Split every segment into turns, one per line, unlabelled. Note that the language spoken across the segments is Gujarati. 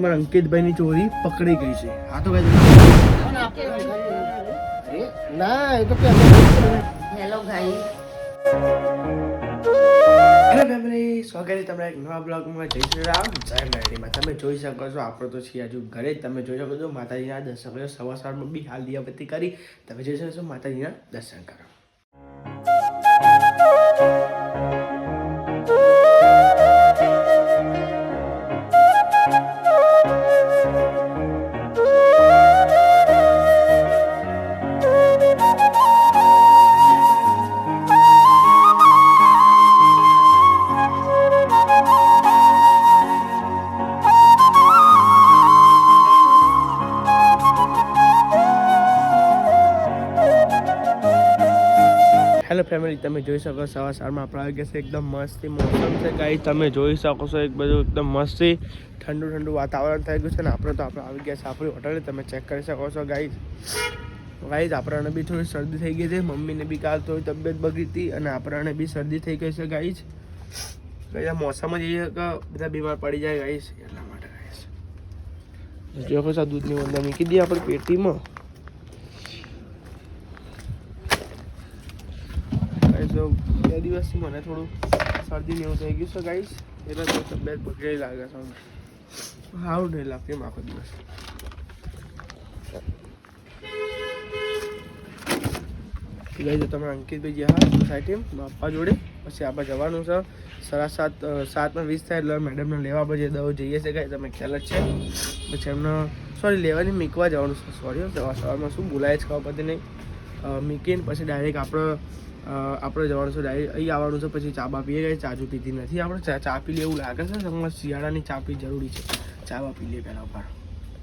અમારા અંકિતભાઈની ચોરી પકડી ગઈ છે. હા તો ભાઈ ના એ તો
હેલો ભાઈ.
હેલો ફેમિલી સ્વાગત છે તમારા એક નવા બ્લોગમાં. જય શ્રી રામ. જય મેરીમાં તમે જોઈ શકો છો આપણે તો છીએ હજુ ઘરે જ. તમે જોઈ શકો છો માતાજીના દર્શન કરો સવાર સવારમાં બી હાલ દિયાબત્તી કરી. તમે જોઈ શકો છો માતાજીના દર્શન કરો. ફેમિલી તમે જોઈ શકો સવાર સવારમાં આપણે ગયા છે, એકદમ મસ્તી, મોસમ છે ગાઈ તમે જોઈ શકો છો, એક બધું એકદમ મસ્તી, ઠંડુ ઠંડુ વાતાવરણ થઈ ગયું છે ને, આપણે તો આપણે આવી ગયા છે, આપણી હોટલે તમે ચેક કરી શકો છો ગાઈ ગાઈઝ આપણને બી થોડી શરદી થઈ ગઈ છે, મમ્મીને બી કાલ થોડી તબિયત બગડી હતી અને આપણને બી શરદી થઈ ગઈ છે ગાઈઝ ગાઈઝ આ મોસમ જ એ બધા બીમાર પડી જાય ગાઈઝ એટલા માટે ગાઈઝ જો દૂધની અંદર મૂકી દઈએ આપણે પેટીમાં ગાઈસ તો બે દિવસથી મને થોડું શરદી ને એવું થઈ ગયું. છે ગાઈશ એટલે તો તબિયત બગડી લાગે છે. સારું નહીં લાગતું એમ આખો દિવસ. ગઈ તમે અંકિતભાઈ ગયા હા સોસાયટી બાપા જોડે. પછી આપણે જવાનું છે. સાડા સાત સાતમાં વીસ થાય એટલે મેડમને લેવા પછી દવા જઈએ છે કાંઈ તમે ખ્યાલ જ છે. પછી એમને સોરી લેવાની મીકવા જવાનું છે. સોરી સવાર સવારમાં શું બોલાય છે ખબર પડતી નહીં. મીકીને પછી ડાયરેક્ટ આપણે આપણે જવાનું છે અહીં આવવાનું છે, પછી ચા બા પીએ ગઈ જો પીધી નથી. આપણે ચા ચા પી લે એવું લાગે છે તમારે શિયાળાની ચા પી જરૂરી છે. ચા બા પી લે પહેલાં ઉપર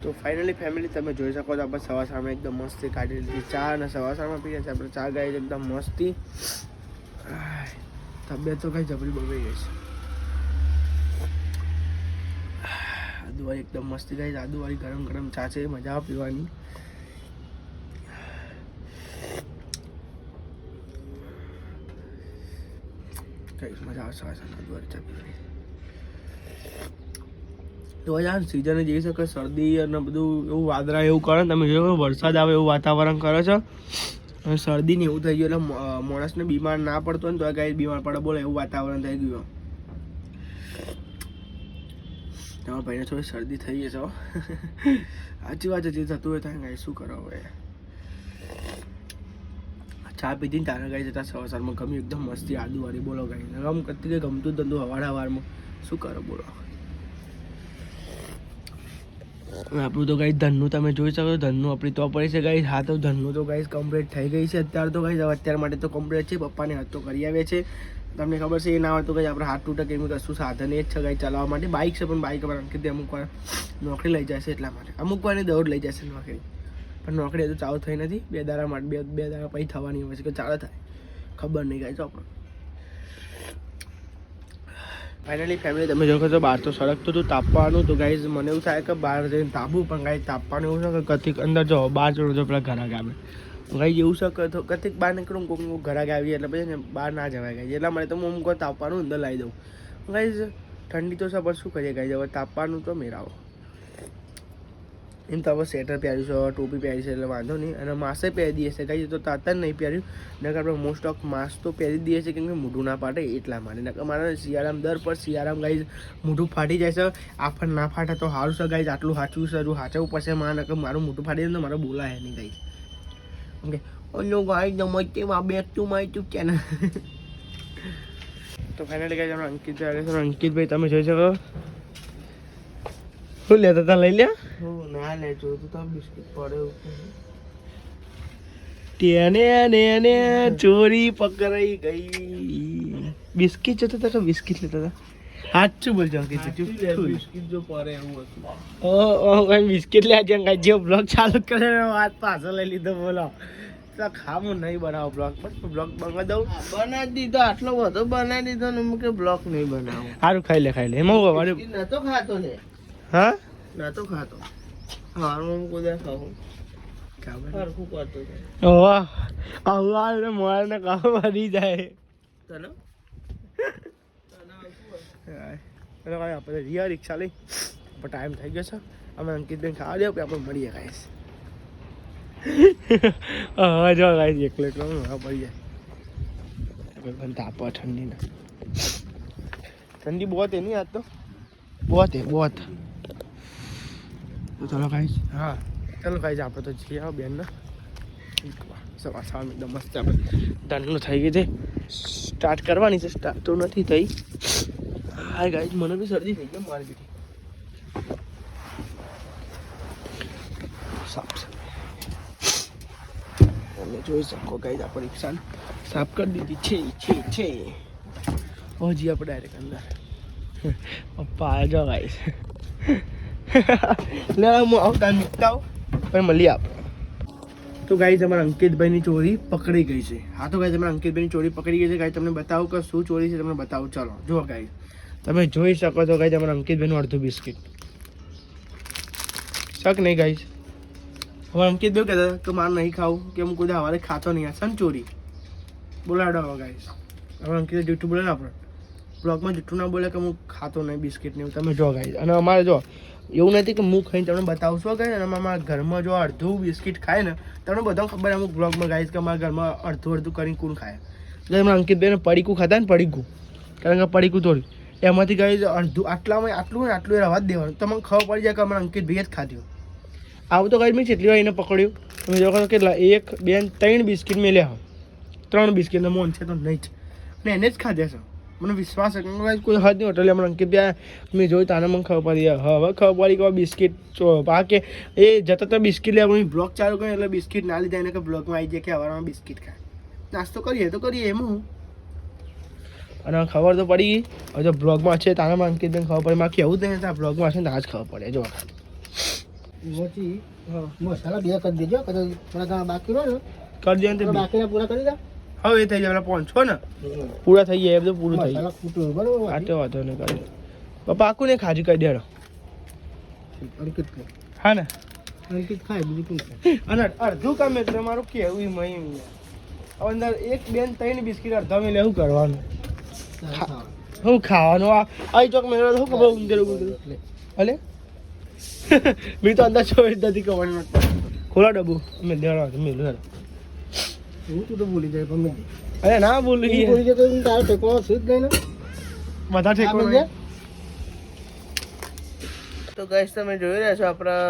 તો ફાઇનલી ફેમિલી તમે જોઈ શકો છો, આપણે સવાર સામે એકદમ મસ્તી કાઢી લીધી. ચા અને સવાર સામે પીએ છીએ. આપણે ચા ગાઈ એકદમ મસ્તી. તબિયત તો કઈ જબરી બગડી ગઈ છે. આદુવાળી એકદમ મસ્તી ગાઈ. આદુવાળી ગરમ ગરમ ચા છે, મજા પીવાની. કઈ મજા આવે સવાર સામે આદુવાળી ચા પીવાની તો યાર સિઝને જઈ શકે શરદી અને બધું એવું વાદળા એવું કરે ને, તમે જોયો વરસાદ આવે એવું વાતાવરણ કરે છે. અને શરદી એવું થઈ ગયું એટલે માણસને બીમાર ના પડતો ને તો કાંઈ બીમાર પડે, બોલે, એવું વાતાવરણ થઈ ગયું. તમારા ભાઈને થોડી શરદી થઈ જશે સાચી વાત છે, જે થતું હોય થાય કાંઈ શું કરો હવે? ચા પીધી ને તારા ગાય જતા સવાર સવારમાં ગમ્યું એકદમ મસ્તી, આદુવાળી બોલો ગાડી ગમ કરતી કે ગમતું ધંધો હવાર હવારમાં શું કરો બોલો? આપણું તો ગાઈ ધનનું તમે જોઈ શકો ધનનું આપણી તો પડી છે ગાઈ. હા તો ધનનું તો ગાઈસ કમ્પ્લીટ થઈ ગઈ છે અત્યારે તો ગાઈ. અત્યાર માટે તો કમ્પ્લીટ છે, પપ્પાને હાથ કરી આવે છે. તમને ખબર છે, એ ના હોય તો કંઈ આપણે હાથ તૂટે કે એમ કશું સાધન એ જ છે ગાઈ ચલાવવા માટે. બાઇક છે પણ બાઇક પર અંકિત અમુક વાર નોકરી લઈ જશે એટલા માટે. અમુક વાર દોડ લઈ જશે નોકરી. પણ નોકરી હજુ ચાલુ થઈ નથી. બે દાડા માટે બે બે દાડા પછી થવાની હોય છે કે ચાલે થાય. ખબર નહીં કાંઈ આપણે ફાઇનલી ફેમિલી તમે જોખો છો બહાર તો સડકતું હતું, તાપવાનું તો ગાઈઝ મને એવું થાય કે બહાર જઈને તાપવું પણ ગાઈ તાપવાનું એવું છે કે કથિક અંદર જો, બહાર જોડો જો પેલા ઘરા ગામે ગાઈ એવું છે કે કથિક બહાર નીકળું કોક ઘરા ગાવી એટલે પછી બહાર ના જવાય ગાઈ એટલા માટે તો હું અમુક તાપવાનું અંદર લાવી દઉં. ગાઈઝ ઠંડી તો પણ શું કરીએ ગાઈ હવે તાપવાનું તો મેરાવો. એમ તો હવે સ્વેટર પહેર્યું છે ટોપી પહેરી છે, એટલે વાંધો નહીં. અને માસે પહેરી દઈએ છે ગાઈ તો તાતા નહીં પહેર્યું. નકર આપણે મોસ્ટ ઓફ માસ તો પહેરી દઈએ છીએ કેમ કે મોઢું ના ફાટે એટલા માટે. નકર મારે શિયાળામાં દર પર શિયાળામાં ગાઈ મોઢું ફાટી જાય છે. આફર ના ફાટે તો સારું છે ગાઈ આટલું સાચું છે સાચવું પડશે મારે. નકર મારું મોઢું ફાટી જાય તો મારે બોલાય નહીં ગાઈ ઓકે. ઓલો ગાઈ નમસ્તે માં back to my YouTube channel તો ફાઇનલી ગાઈ આપણે અંકિત અંકિતભાઈ, તમે જોઈ શકો. શું લેતા હતા? લઈ લ્યા? ના લેજો તો બિસ્કિટ પડે તેને ને ચોરી પકડાઈ ગઈ. બિસ્કિટ જોતા હતા કે બિસ્કિટ લેતા હતા? સાચું બોલજો
બિસ્કિટ જો પડે એવું હતું.
ઓ ઓ કઈ બિસ્કિટ લે કઈ જે બ્લોગ ચાલુ કરે વાત પાછો લઈ લીધો બોલો. તો ખામું નહીં બનાવો બ્લોગ પણ બ્લોગ બનાવી દઉં.
બનાવી દીધો આટલો બધો બનાવી દીધો ને કે બ્લોક નહીં બનાવો.
સારું ખાઈ લે ખાઈ લે. એમાં
નતો ખાતો ને.
હા?
નતો ખાતો. હારું હું કોઈ ખાવું. સરખું કરતો
ઓહ અવાજ ને મોબાઈલ કામ વધી જાય.
તને?
એટલે આપણે રિયા રિક્ષા લઈ. પણ ટાઈમ થઈ ગયો છે. અમે અંકિત અંકિતબેન ખાવા દે આપણે મળીએ ગાઈશ હા જો ગાઈશ એકલો એકલો મળી જાય. પણ તાપો ઠંડીના. ઠંડી બહુ તેની આજ તો? બહુ તે બહુ તો ચલો ગાઈશ હા, ચાલો ગાઈશ આપણે તો જઈ આવો બેનને. સવાર સવાર એકદમ મસ્ત આપણે ડનનું થઈ ગયું છે. સ્ટાર્ટ કરવાની છે સ્ટાર્ટ તો નથી થઈ. હા ગાઈશ મને બી શરદી થઈ ગયો મારી બીટી. સાફ તમે જોઈ શકો ગાઈશ આપણે રિક્ષા સાફ કરી દીધી છે છે છે. હજી આપણે ડાયરેક્ટ અંદર. પપ્પા આવજો ગાઈશ લે, હું આવતા નીકળતા આવું પણ મળી આપ. તો ગાઈ અમારા અંકિતભાઈની ચોરી પકડી ગઈ છે. હા તો ગાઈસ અમારા અંકિતભાઈની ચોરી પકડી ગઈ છે. ગાઈ તમને બતાવું કે શું ચોરી છે, તમને બતાવું. ચાલો, જુઓ ગાઈ તમે જોઈ શકો છો ગાઈ તમારા અંકિતભાઈનું અડધું બિસ્કિટ. શક નહીં ગાઈ હવે અંકિતભાઈ કહેતા કે મારે નહીં ખાવું, કે હું કોઈ હવારે ખાતો નહીં. આ ચોરી. બોલાડો હવે ગાઈસ હવે અંકિત જૂઠું બોલે ને આપણે. બ્લોગમાં જૂઠું ના બોલે કે હું ખાતો નહીં બિસ્કિટ ને એવું. તમે જો ગાઈસ અને અમારે જો એવું નથી કે હું ખાઈને તમને બતાવશો કે અને મારા ઘરમાં જો અડધું બિસ્કિટ ખાય ને, તમને બધા ખબર અમુક બ્લોગમાં ગાઈશ કે મારા ઘરમાં અડધું અડધું કરીને કોણ ખાય. એટલે એમના અંકિતભાઈને પડીકું ખાતા ને પડીકું. કારણ કે પડીકું થોડું. એમાંથી ગાઈસ અડધું આટલામાં આટલું ને, આટલું રવા જ દેવાનું. તમને ખબર પડી જાય કે અમારા અંકિતભાઈએ જ ખાધ્યું આવું તો ગાઈસ મેં કેટલી વાર એને પકડ્યું. તમે જો કહો કેટલા, એક, બે ત્રણ બિસ્કિટ મેં લ્યા. ત્રણ બિસ્કિટ મોન છે તો નહીં જ. અને એને જ ખાધ્યા છે. મને વિશ્વાસ છે. કે કોઈ હદ નહીં એટલે મને અંકિત ભાઈ મેં જોયું તાને મને ખબર પડી. હવે ખબર પડી કે બિસ્કિટ પા કે એ જતા તો બિસ્કિટ લેવા બ્લોગ ચાલુ કર્યો એટલે બિસ્કિટ ના લીધા. એને કે બ્લોગમાં આવી જાય કે હવારમાં બિસ્કિટ ખાય. નાસ્તો કરીએ તો કરીએ એમ હું. અને ખબર તો પડી. હવે જો બ્લોગમાં છે તારા માં અંકિત ખબર પડે. મારે કેવું જ તારા બ્લોગમાં છે ને આજ ખબર પડે. જો.
મોચી મસાલા બે કરી દેજો. કદાચ થોડા ઘણા બાકી રહ્યો ને.
કરી દે
પૂરા કરી દે.
હવે એ થઈ જાય પહોંચો ને. પૂરા થઈ જાય એ બધું પૂરું થઈ જાય.
મસાલા ખૂટું બરોબર.
આ તો વાંધો નહીં કરી પપ્પા આખું ને ખાજી કરી દેડો
અંકિત
હા ને?
અંકિત ખાય બીજું
અને અડધું કામ એટલે મારું કેવું મહી હવે અંદર એક બેન ત્રણ બિસ્કિટ અડધા મેલે શું કરવાનું?
હું ખાવાનું.
શું ખાવાનું? આ આઈ ચોક મેળો શું ખબર ઊંધેર ઊંધેર
એટલે.
અલે મેં તો અંદર ચોવીસ નથી કવાનું ખોલા ડબ્બુ. મેં દેવાનું મેં લે
હું તું તો ભૂલી જાય પણ મેં
અરે ના બોલું
તું ભૂલી જાય તો તારો ટેકો શું જ નહીં ને
બધા ઠેકો
આ બધે?
તો ગઈશ તમે જોઈ રહ્યા છો આપણા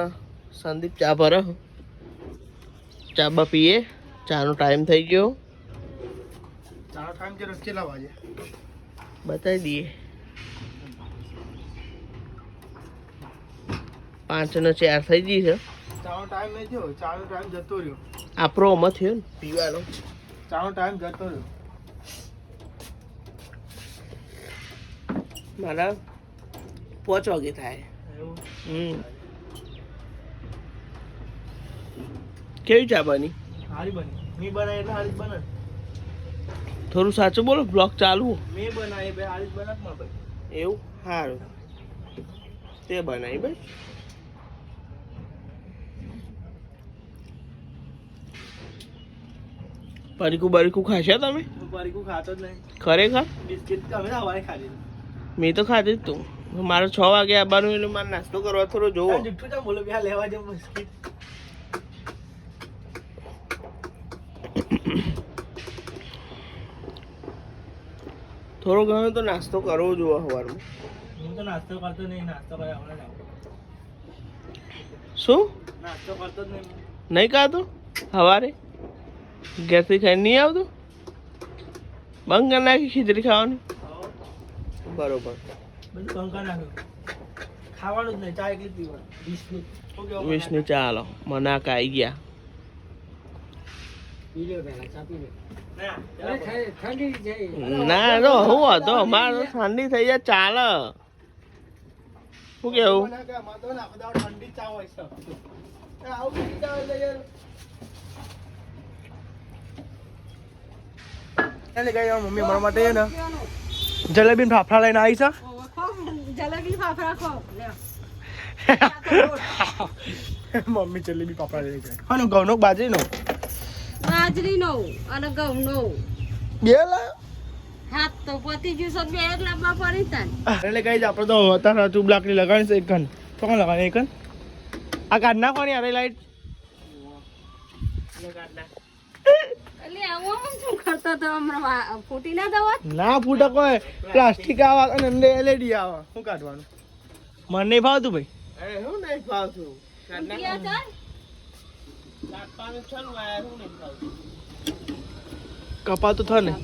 સંદીપ ચા ભરે ચા બા પીએ ચાનો ટાઈમ થઈ ગયો
ચાલો ટાઈમ છે કેટલા વાગે
બતાવી દઈએ પાંચ ને ચાર થઈ ગઈ છે
ચાનો ટાઈમ નહીં થયો ચાનો ટાઈમ જતો રહ્યો.
આપણો આમાં થયો ને? પીવાનો.
ચાનો ટાઈમ જતો રહ્યો.
મારા પાંચ વાગે થાય. હમ. કેવી ચા બની?
સારી બની. મેં બનાવી એટલે હારી જ બને.
થોડું સાચું બોલો બ્લોગ ચાલુ
મેં બનાવી બે જ બનાવ
એવું? સારું તે બનાવી ભાઈ. પરીકું બરીકું ખાશે તમે?
પરીકું ખાતો જ નહીં.
ખરેખર?
બિસ્કિટ અમે સવારે ખાધી
મેં તો ખાધી જ તું. મારે છ વાગે આવવાનું એટલે મારે નાસ્તો કરવા થોડો જોવો.
જુઠ્ઠું તો બોલો બે લેવા જેવું બિસ્કિટ.
થોડો ઘણો તો નાસ્તો કરવો જોવો સવારમાં
હું તો નાસ્તો કરતો નહીં નાસ્તો કર્યા હમણાં
શું?
નાસ્તો કરતો જ નહીં
નહીં ખાતો સવારે ઘેરથી ખાઈ નહીં આવતું? બંધ કરી નાખી ખીચડી ખાવાની? બરોબર. વિષ્ણુ. ચાલો. મનાક આવી ગયા.
પી લે પહેલા ચા પી લે
ના
અરે ઠ- ઠંડી છે
ના તો હું હતો? અમારે તો ઠંડી થઈ જાય ચાલે. શું કેવું?
મને ઠંડી ચા હોય છે એ આવું ઠંડી ચા એટલે યાર એટલે કઈ આ મમ્મી મારા માટે ને? જલેબી ફાફડા લઈને આવી છે?
જલેબી ફાફડા ખો.
મમ્મી જલેબી ફાફડા લઈને જાય હા ઘઉંનો બાજરીનો?
બાજરીનો અને ઘઉંનો.
બે લાયો
હાથ તો પતિ છે બે એક લાવવા પડી તાન
એટલે કઈ આપણે તો અત્યારે ચૂબ લાકડી લગાડી છે એક ઘન. કોણ લગાવે? એક આ કાઢ નાખવાની અરે લાઈટ
આમ શું કરતો તો હમણાં વા- ફૂટી ના
પ્લાસ્ટિક આવે અને અંદર એલઈડી આવે. શું કાઢવાનું? મને નહીં ભાવતું ભાઈ.
હું નહીં ફાવતું? ફાવતું?
કપાતું
ના.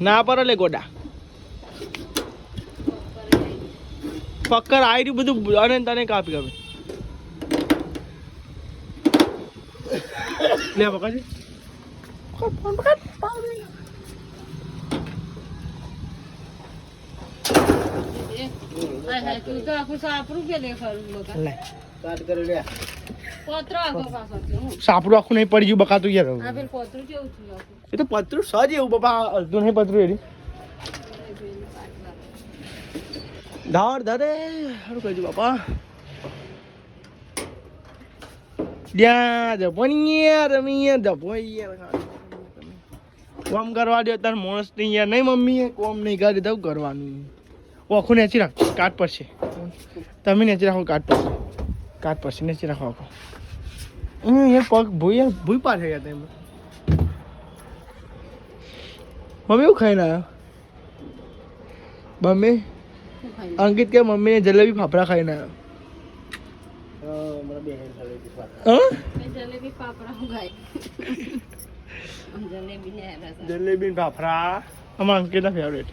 ના પર લે ગોડા. પક્કર આવી બધું અને તને કાપી કાપી. લે પકડ
હાય હાય તું તો આખું સાપરું કે લે ખરું બકા
લે
કાટ કરી લે.
પોતરો આખો પાછો છે
સાપડું આખું નહીં પડી ગયું બકાતું યાર.
પેલું પોતરું કેવું થયું
એ તો પતરું સજ એવું બાપા અડધું નહીં પતરું એરી. ધાર ધારે સારું કહેજો બાપા. ત્યાં જપણીયા રમીયા જપોઈયા કોમ કરવા દે તાર માણસ નહીં યાર. નહીં મમ્મી કોમ નહીં કરી દઉં કરવાનું ઓખું નેચી રાખ. કાટ પડશે. તમે નેચી રાખો કાટ પડશે. કાટ પડશે નેચી રાખો આખો. અહીંયા પગ ભૂઈ યાર ભૂઈ પાછળ ગયા તમે મમ્મી એવું ખાઈને આવ્યો મમ્મી? અંકિત કે મમ્મીને જલેબી ફાફડા ખાઈને આવ્યો
મને બે હેન્ડ ચાલે છે
હા
મેં જલેબી
ફાફરા અમારા અંકિતના ફેવરેટ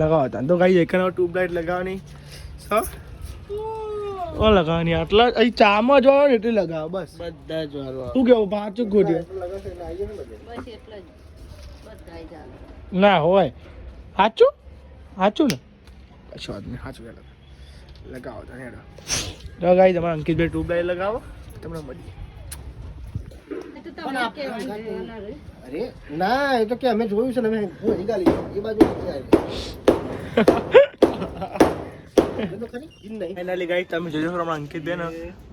લગાવો તો કઈ એક ટ્યુબલાઇટ લગાવવાની. ઓ લગાવવાની. આટલા અહીં ચામાં જો ને એટલે લગાવો બસ.
બધા જ વાળવા
કેવું પાછું ગોઠવે
બસ એટલે જ. બધા ચાલે
ના હોય. સાચું સાચું ને? કશું વાત નહીં સાચું લગાવો તો હેડો લગાવી તમારા અંકિતભાઈ ટ્યુબલાઇટ લગાવો તમને મળીએ
એ તો તમને કહેવાનું જોવાના રે.
અરે ના એ તો કે અમે જોયું છે ને અમે ભૂલી ગાલી એ બાજુ નથી આવી. એ તો ખરી ઈન નહીં
ફાઇનલી ગાઈસ તમે જોજો છો અમારા અંકિત બેન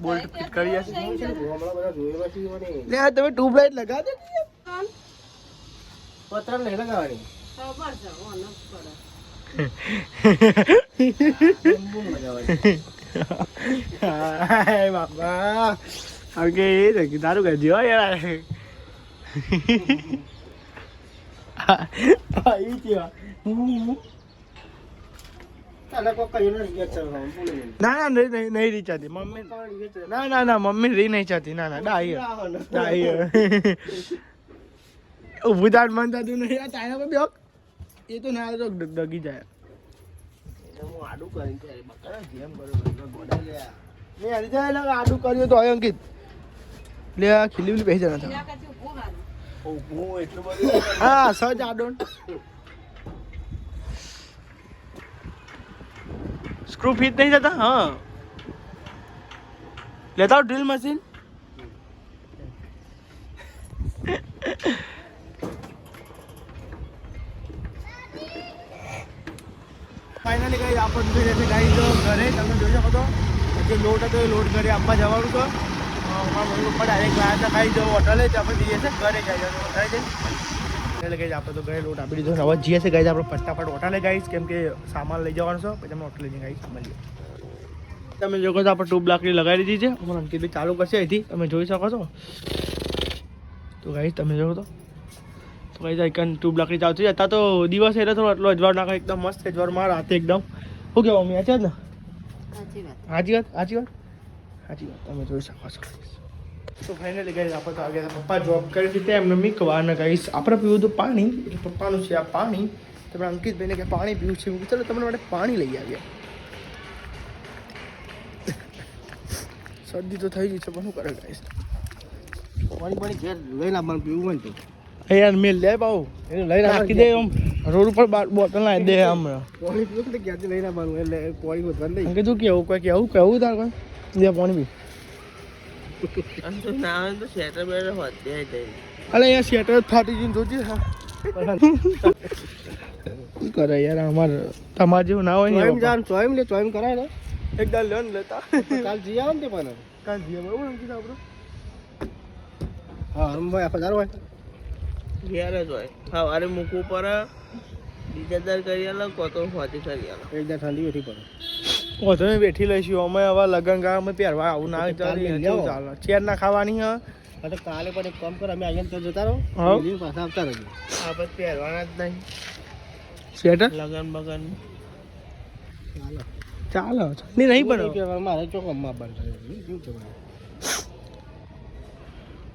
બોલ્ટ ફિટ કરી છે
હમણાં બધા જોયેલા છે મને
લે આ તમે ટ્યુબલાઇટ લગાવી દે
કોણ?
પતરા નહીં લગાવવાની
ખબર છે ઓનો જ પડે.
હાય બાપા ઓકે એ કે તારું કહેજો હો યાર હા કેવા
કોઈ કે.
ના ના નહીં નહીં નહીં રીચાતી મમ્મી ના ના ના મમ્મી રી નહીં ચાતી ના ના ડાઈ
આવો ના
ડાઈ ઉભું તાર મન થતું નહીં તારા પર એ તો ના તો ડગી જાય.
એટલે હું આડું કરીને જેમ કરું લે
હરી જાય આડું કર્યું તો અંકિત લે, આ ખીલી.
ઊભું
એટલું બધું
હા સજ આડો સ્ક્રૂ ફિટ નહીં જતા હા. લેતા ડ્રિલ મશીન ફાઇનલી ગાઈ આપો થઈ જશે તો ઘરે તમે જોઈ શકો તો જે લોટ હતો એ લોટ ઘરે આપવા જવાનું તો મારા મમ્મી પપ્પા ડાયરેક્ટ ગયા હતા. જવું હોટલે જ આપણે જઈએ છીએ. ઘરે જવાનું હોટલે જઈને એટલે ગઈ આપણે તો ઘરે લોટ આપી દીધો હવે જઈએ છીએ. ગાઈઝ આપણે ફટાફટ હોટલે ગાઈશ કેમ કે સામાન લઈ જવાનું છે. પછી અમે હોટલે જઈને ગાઈશ મળીએ. તમે જો તો આપણે ટ્યુબ લાકડી લગાવી દીધી છે. અમારા અંકિતભાઈ ચાલુ કરશે અહીંથી. તમે જોઈ શકો છો. તો ગાઈશ તમે જો તો તો ભાઈ જાય કન ટ્યુબ લાકડી ચાલતી હતા તો દિવસ એટલે થોડો એટલો અજવાળ નાખે. એકદમ મસ્ત અજવાળમાં રાતે એકદમ. શું કહેવા મમ્મી? છે ને?
સાચી વાત.
સાચી વાત? સાચી વાત? તમે જોઈ શકો છો તો ફાઇનલી ગઈ આપણે તો આગળ પપ્પા જોબ કરી હતી એમને મીકવા અને કહીશ આપણે પીવું હતું પાણી. એટલે પપ્પાનું છે આ પાણી. તમે અંકિતભાઈને કે પાણી પીવું છે. હું ચલો તમારા માટે પાણી લઈ આવ્યા શરદી તો થઈ ગઈ છે પણ શું કરે ગાઈશ
પાણી પાણી ઘેર લઈને આવવાનું પીવું હોય તો.
યાર મેલ લે પાઉ
એને લઈને
નાખી દે આમ રોડ ઉપર બોટલ નાખી દે આમ
પાણી પીવું ને તો ક્યાંથી લઈને આવવાનું એટલે પાણી વધવાનું નહીં
તું કેવું કોઈ કેવું કેવું તાર કોઈ લે પાણી પી
ના આવે તો શેટર બેટર હોત બે
અલે અહીંયા શેટર ફાટી જઈને જોજે હા શું કરે યાર અમાર તમારે જેવું ના હોય ને.
જાન ચોઈમ લે ચોઈમ કરાય ને
એકદમ લોન લેતા
કાલ જી આવો ને તે પણ
કાલ જીએ એવું અંકિત આપણું
હા હરમભાઈ આપણે હોય
ઘેર જ હોય. સવારે મૂકવું પડે
બીજા દર કરી આલો કો તો ફોતી કરી આલો.
એક દર ઠંડી બેઠી પડે.
વધુ ને બેઠી લઈશું. અમે હવે લગન ગા અમે પહેરવા આવું ના ચાલે ચેર ના ખાવાની હા?
તો કાલે પણ એક કામ કર અમે આવીને તો જતા રહો.
હા.
પાછા આવતા રહેજો.
આ બસ પહેરવાના જ નહીં.
સ્વેટર
લગન બગન.
ચાલો.
ચાલો. નહીં નહીં
પણ મારે ચોકમાં બંધ શું કહેવાય?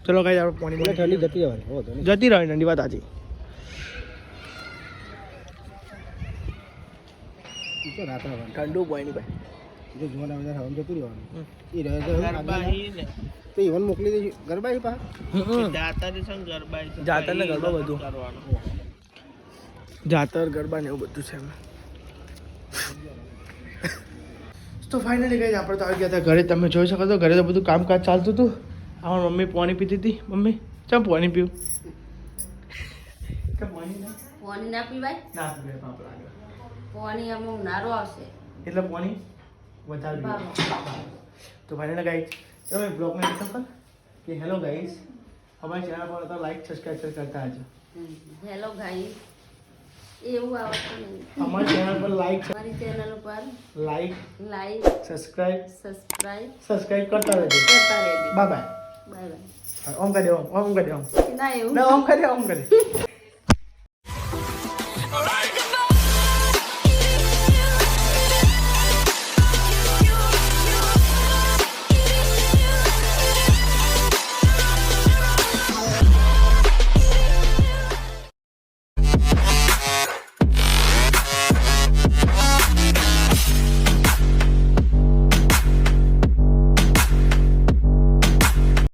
ચલો કઈ આપણે પાણી
એટલે ઠંડી જતી રહેવાની તો
જતી રહે ઠંડી વાત સાચી. ઠંડુ પાણી ભાઈ.
જો જોવાના બધા હવામાં જતું રહેવાનું. એ રહે તો તો ઈવન મોકલી દેજો ગરબા ઈ પા
જાતર છે ને ગરબા હી
ને ગરબા બધું. જાતર ગરબા ને એવું બધું છે એમાં. તો ફાઇનલી ગઈ આપણે તો આવી ગયા હતા ઘરે. તમે જોઈ શકો છો ઘરે તો બધું કામકાજ ચાલતું હતું. આમાં મમ્મી પાણી પીધી હતી મમ્મી ચા પાણી પીવું? પાણી ના?
પીવાય?
ના પીવાય પાપ લાગે.
પાણી આમાં ઉનાળો આવશે.
એટલે પાણી વધારે તો ભાઈને ગાઈસ તમે બ્લોગને દેખો પર કે હેલો ગાઈસ અમારી ચેનલ પર તો લાઈક સબસ્ક્રાઇબ કરતા આવજો
હેલો ગાઈસ એવું આવતું નહીં.
અમારી ચેનલ પર લાઈક
અમારી ચેનલ ઉપર
like
like
subscribe
subscribe
subscribe કરતા રહેજો.
કરતા રહેજો.
Bye bye
bye.
ઓમ કરી ઓમ ઓમ કરી ઓમ.
ના એવું.
ના ઓમ કરી ઓમ કરી.